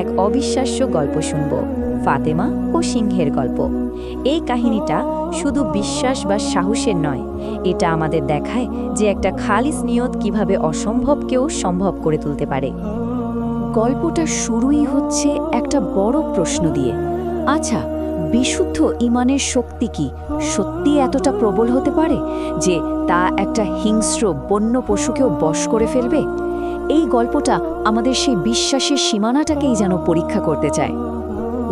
এক অবিশ্বাস্য গল্প শুনব, ফাতেমা ও সিংহের গল্প। এই কাহিনীটা শুধু বিশ্বাস বা সাহসের নয়, এটা আমাদের দেখায় যে একটা খালিস নিয়ত কীভাবে অসম্ভবকেও সম্ভব করে তুলতে পারে। গল্পটা শুরুই হচ্ছে একটা বড় প্রশ্ন দিয়ে। আচ্ছা বিশুদ্ধ ইমানের শক্তি কি সত্যি এতটা প্রবল হতে পারে যে তা একটা হিংস্র বন্য পশুকেও বশ করে ফেলবে? এই গল্পটা আমাদের সেই বিশ্বাসের সীমানাটাকেই যেন পরীক্ষা করতে চায়।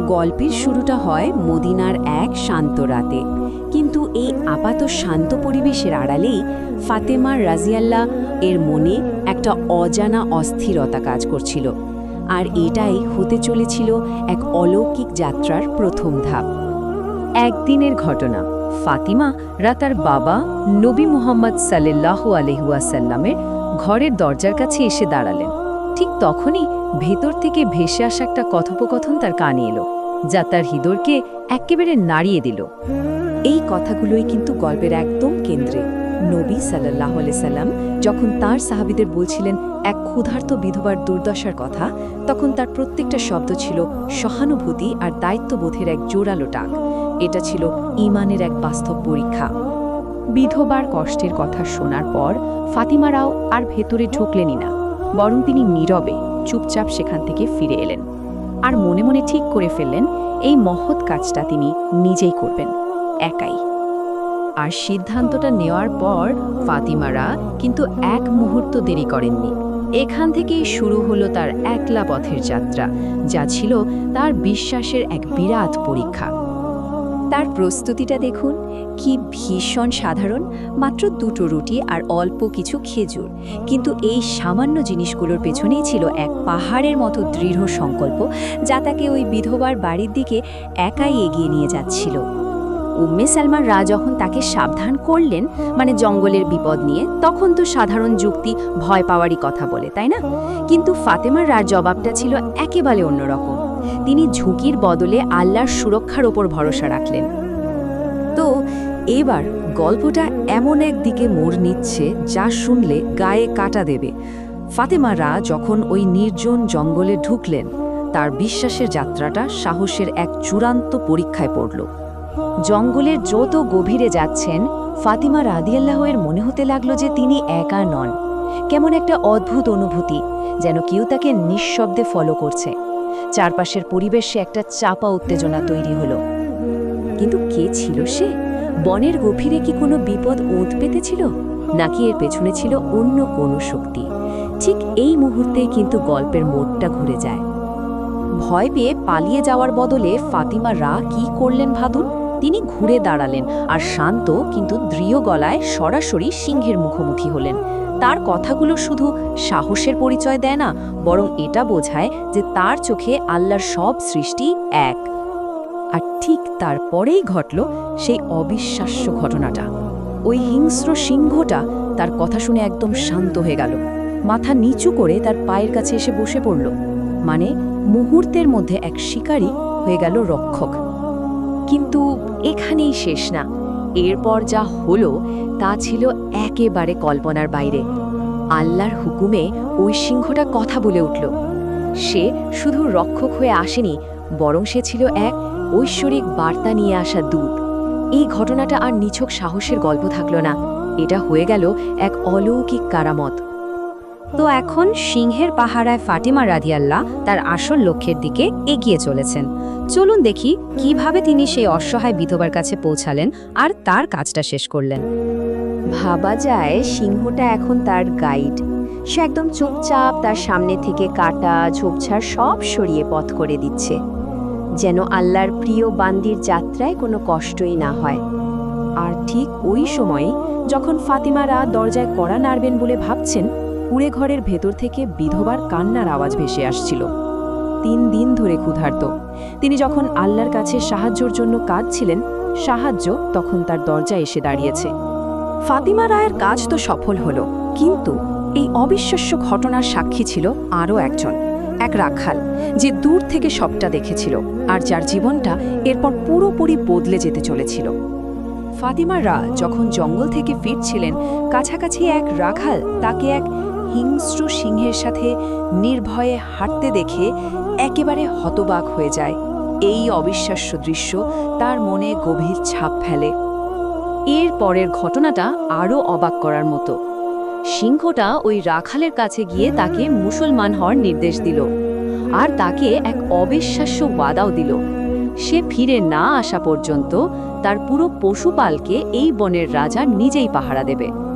গল্পের শুরুটা হয় মদিনার এক শান্ত রাতে। কিন্তু এই আপাত শান্ত পরিবেশের আড়ালেই ফাতেমা রাজিয়াল্লাহ এর মনে একটা অজানা অস্থিরতা কাজ করছিল। আর এটাই হতে চলেছিল এক অলৌকিক যাত্রার প্রথম ধাপ। একদিনের ঘটনা, ফাতিমা রাতার বাবা নবী মুহাম্মদ সাল্লাহ আলহুয়াসাল্লামের ঘরের দরজার কাছে এসে দাঁড়ালেন। ঠিক তখনই ভেতর থেকে ভেসে আসা একটা কথোপকথন তার কানে এলো, যা তার হৃদয়কে একেবারে নাড়িয়ে দিল। এই কথাগুলোই কিন্তু গল্পের একদম কেন্দ্রে। নবী সাল্লাহ সাল্লাম যখন তার সাহাবিদের বলছিলেন এক ক্ষুধার্ত বিধবার দুর্দশার কথা, তখন তার প্রত্যেকটা শব্দ ছিল সহানুভূতি আর দায়িত্ববোধের এক জোরালো টাক। এটা ছিল ইমানের এক বাস্তব পরীক্ষা। বিধবার কষ্টের কথা শোনার পর ফাতিমারাও আর ভেতরে ঢুকলেনই না, বরং তিনি নীরবে চুপচাপ সেখান থেকে ফিরে এলেন আর মনে মনে ঠিক করে ফেললেন এই মহৎ কাজটা তিনি নিজেই করবেন, একাই। আর সিদ্ধান্তটা নেওয়ার পর ফাতিমারা কিন্তু এক মুহূর্ত দেরি করেননি। এখান থেকেই শুরু হলো তার একলা পথের যাত্রা, যা ছিল তার বিশ্বাসের এক বিরাট পরীক্ষা। তার প্রস্তুতিটা দেখুন, কি ভীষণ সাধারণ, মাত্র দুটো রুটি আর অল্প কিছু খেজুর। কিন্তু এই সামান্য জিনিসগুলোর পেছনেই ছিল এক পাহাড়ের মতো দৃঢ় সংকল্প, যা তাকে ওই বিধবার বাড়ির দিকে একাই এগিয়ে নিয়ে যাচ্ছিল। উম্মে সালমান রা যখন তাকে সাবধান করলেন মানে জঙ্গলের বিপদ নিয়ে, তখন তো সাধারণ যুক্তি ভয় পাওয়ারই কথা বলে, তাই না? কিন্তু ফাতেমার রার জবাবটা ছিল একেবারে অন্যরকম। তিনি ঝুঁকির বদলে আল্লাহর সুরক্ষার ওপর ভরসা রাখলেন। তো এবার গল্পটা এমন এক দিকে মোড় নিচ্ছে যা শুনলে গায়ে কাটা দেবে। ফাতেমারা যখন ওই নির্জন জঙ্গলে ঢুকলেন, তার বিশ্বাসের যাত্রাটা সাহসের এক চূড়ান্ত পরীক্ষায় পড়ল। জঙ্গলের যত গভীরে যাচ্ছেন, ফাতিমা রাদিয়াল্লাহের মনে হতে লাগল যে তিনি একা নন। কেমন একটা অদ্ভুত অনুভূতি, যেন কেউ তাকে নিঃশব্দে ফলো করছে। চারপাশের পরিবেশে একটা চাপা উত্তেজনা তৈরি হলো। কিন্তু কে ছিল সে? বনের গভীরে কি কোনো বিপদ ওঁত পেতেছিল? নাকি এর পেছনে ছিল অন্য কোনো শক্তি? ঠিক এই মুহূর্তে কিন্তু গল্পের মোড়টা ঘুরে যায়। ভয় পেয়ে পালিয়ে যাওয়ার বদলে ফাতিমা রা কি করলেন ভাদুন তিনি ঘুরে দাঁড়ালেন আর শান্ত কিন্তু দৃঢ় গলায় সরাসরি সিংহের মুখোমুখি হলেন। তার কথাগুলো শুধু সাহসের পরিচয় দেয় না, বরং এটা বোঝায় যে তার চোখে আল্লাহর সব সৃষ্টি এক। আর ঠিক তারপরেই ঘটল সেই অবিশ্বাস্য ঘটনাটা। ওই হিংস্র সিংহটা তার কথা শুনে একদম শান্ত হয়ে গেল। মাথা নিচু করে তার পায়ের কাছে এসে বসে পড়ল। মানে মুহূর্তের মধ্যে এক শিকারী হয়ে গেল রক্ষক। কিন্তু এখানেই শেষ না। এরপর যা হলো, তা ছিল একেবারে কল্পনার বাইরে। আল্লাহর হুকুমে ওই সিংহটা কথা বলে উঠল। সে শুধু রক্ষক হয়ে আসেনি, বরং সে ছিল এক ঐশ্বরিক বার্তা নিয়ে আসা দূত। এই ঘটনাটা আর নিছক সাহসের গল্প থাকল না। এটা হয়ে গেল এক অলৌকিক কারামত। তো এখন সিংহের পাহারায় ফাটিমা রাদিয়াল্লাহ তার আসল লক্ষ্যের দিকে এগিয়ে চলেছেন। চলুন দেখি কীভাবে তিনি সেই অসহায় বিধবার কাছে পৌঁছালেন আর তার কাজটা শেষ করলেন। ভাবা যায় সিংহটা এখন তার গাইড সে একদম চুপচাপ তার সামনে থেকে কাটা, ঝোপঝাড় সব সরিয়ে পথ করে দিচ্ছে। যেন আল্লাহর প্রিয় বান্দির যাত্রায় কোনো কষ্টই না হয়। আর ঠিক ওই সময়ে যখন ফাতিমারা দরজায় কড়া নাড়বেন বলে ভাবছেন কুড়ে ঘরের ভেতর থেকে বিধবার কান্নার আওয়াজ ভেসে আসছিল। তিন দিন ধরে ক্ষুধার্ত। তিনি যখন আল্লাহর কাছে সাহায্যর জন্য কাঁদছিলেন, সাহায্য তখন তার দরজায় এসে দাঁড়িয়েছে। ফাতিমা রায়ের কাজ তো সফল হলো, কিন্তু এই অবিশ্বাস্য ঘটনার সাক্ষী ছিল আরও একজন, এক রাখাল, যে দূর থেকে সবটা দেখেছিল আর যার জীবনটা এরপর পুরোপুরি বদলে যেতে চলেছিল। ফাতিমা রা যখন জঙ্গল থেকে ফিরছিলেন, কাছাকাছি এক রাখাল তাকে এক হিংস্র সিংহের সাথে নির্ভয়ে হাঁটতে দেখে একেবারে হতবাক হয়ে যায়। এই অবিশ্বাস্য দৃশ্য তার মনে গভীর ছাপ ফেলে। এর পরের ঘটনাটা আরও অবাক করার মতো। সিংহটা ওই রাখালের কাছে গিয়ে তাকে মুসলমান হওয়ার নির্দেশ দিল আর তাকে এক অবিশ্বাস্য ওয়াদাও দিল। সে ফিরে না আসা পর্যন্ত তার পুরো পশুপালকে এই বনের রাজা নিজেই পাহারা দেবে।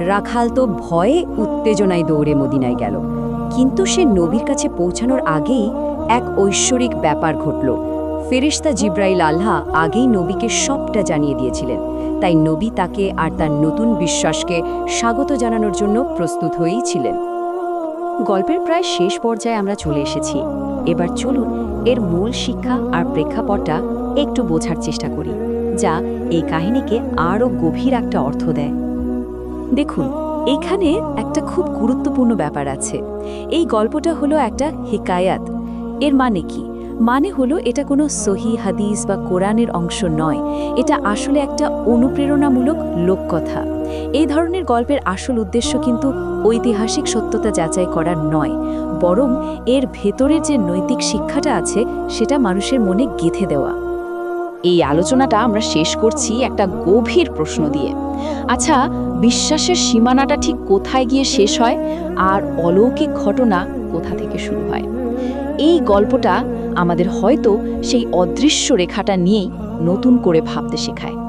রাখাল তো ভয়ে উত্তেজনায় দৌড়ে মদিনায় গেল। কিন্তু সে নবীর কাছে পৌঁছানোর আগেই এক ঐশ্বরিক ব্যাপার ঘটল। ফেরিস্তা জিব্রাইল আল্লাহ আগেই নবীকে সবটা জানিয়ে দিয়েছিলেন। তাই নবী তাকে আর তার নতুন বিশ্বাসকে স্বাগত জানানোর জন্য প্রস্তুত হয়েই ছিলেন। গল্পের প্রায় শেষ পর্যায়ে আমরা চলে এসেছি। এবার চলুন এর মূল শিক্ষা আর প্রেক্ষাপটটা একটু বোঝার চেষ্টা করি, যা এই কাহিনীকে আরও গভীর একটা অর্থ দেয়। দেখুন, এখানে একটা খুব গুরুত্বপূর্ণ ব্যাপার আছে। এই গল্পটা হলো একটা হিকায়াত। এর মানে কি? মানে হলো এটা কোনো সহি হাদিস বা কোরআনের অংশ নয়। এটা আসলে একটা অনুপ্রেরণামূলক লোককথা। এই ধরনের গল্পের আসল উদ্দেশ্য কিন্তু ঐতিহাসিক সত্যতা যাচাই করার নয়। বরং এর ভেতরের যে নৈতিক শিক্ষাটা আছে, সেটা মানুষের মনে গেঁথে দেওয়া। এই আলোচনাটা আমরা শেষ করছি একটা গভীর প্রশ্ন দিয়ে। আচ্ছা বিশ্বাসের সীমানাটা ঠিক কোথায় গিয়ে শেষ হয় আর অলৌকিক ঘটনা কোথা থেকে শুরু হয়? এই গল্পটা আমাদের হয়তো সেই অদৃশ্য রেখাটা নিয়েই নতুন করে ভাবতে শেখায়।